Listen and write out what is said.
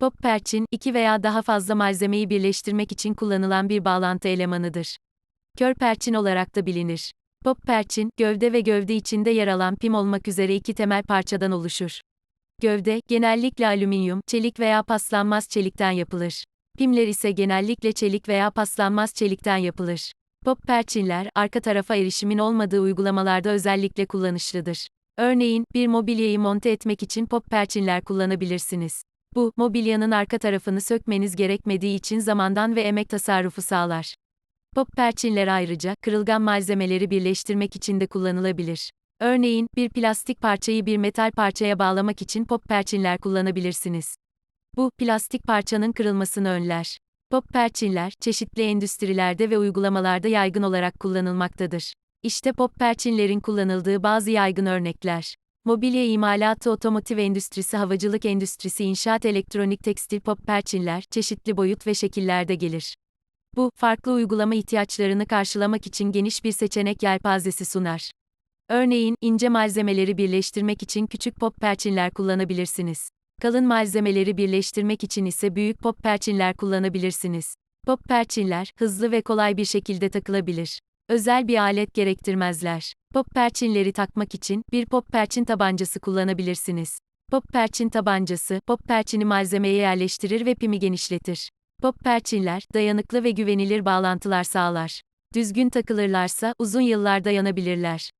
Pop perçin, iki veya daha fazla malzemeyi birleştirmek için kullanılan bir bağlantı elemanıdır. Kör perçin olarak da bilinir. Pop perçin, gövde ve gövde içinde yer alan pim olmak üzere iki temel parçadan oluşur. Gövde, genellikle alüminyum, çelik veya paslanmaz çelikten yapılır. Pimler ise genellikle çelik veya paslanmaz çelikten yapılır. Pop perçinler, arka tarafa erişimin olmadığı uygulamalarda özellikle kullanışlıdır. Örneğin, bir mobilyayı monte etmek için pop perçinler kullanabilirsiniz. Bu, mobilyanın arka tarafını sökmeniz gerekmediği için zamandan ve emek tasarrufu sağlar. Pop perçinler ayrıca, kırılgan malzemeleri birleştirmek için de kullanılabilir. Örneğin, bir plastik parçayı bir metal parçaya bağlamak için pop perçinler kullanabilirsiniz. Bu, plastik parçanın kırılmasını önler. Pop perçinler, çeşitli endüstrilerde ve uygulamalarda yaygın olarak kullanılmaktadır. İşte pop perçinlerin kullanıldığı bazı yaygın örnekler. Mobilya imalatı otomotiv endüstrisi havacılık endüstrisi inşaat elektronik tekstil pop perçinler, çeşitli boyut ve şekillerde gelir. Bu, farklı uygulama ihtiyaçlarını karşılamak için geniş bir seçenek yelpazesi sunar. Örneğin, ince malzemeleri birleştirmek için küçük pop perçinler kullanabilirsiniz. Kalın malzemeleri birleştirmek için ise büyük pop perçinler kullanabilirsiniz. Pop perçinler, hızlı ve kolay bir şekilde takılabilir. Özel bir alet gerektirmezler. Pop perçinleri takmak için, bir pop perçin tabancası kullanabilirsiniz. Pop perçin tabancası, pop perçini malzemeye yerleştirir ve pimi genişletir. Pop perçinler, dayanıklı ve güvenilir bağlantılar sağlar. Düzgün takılırlarsa, uzun yıllar dayanabilirler.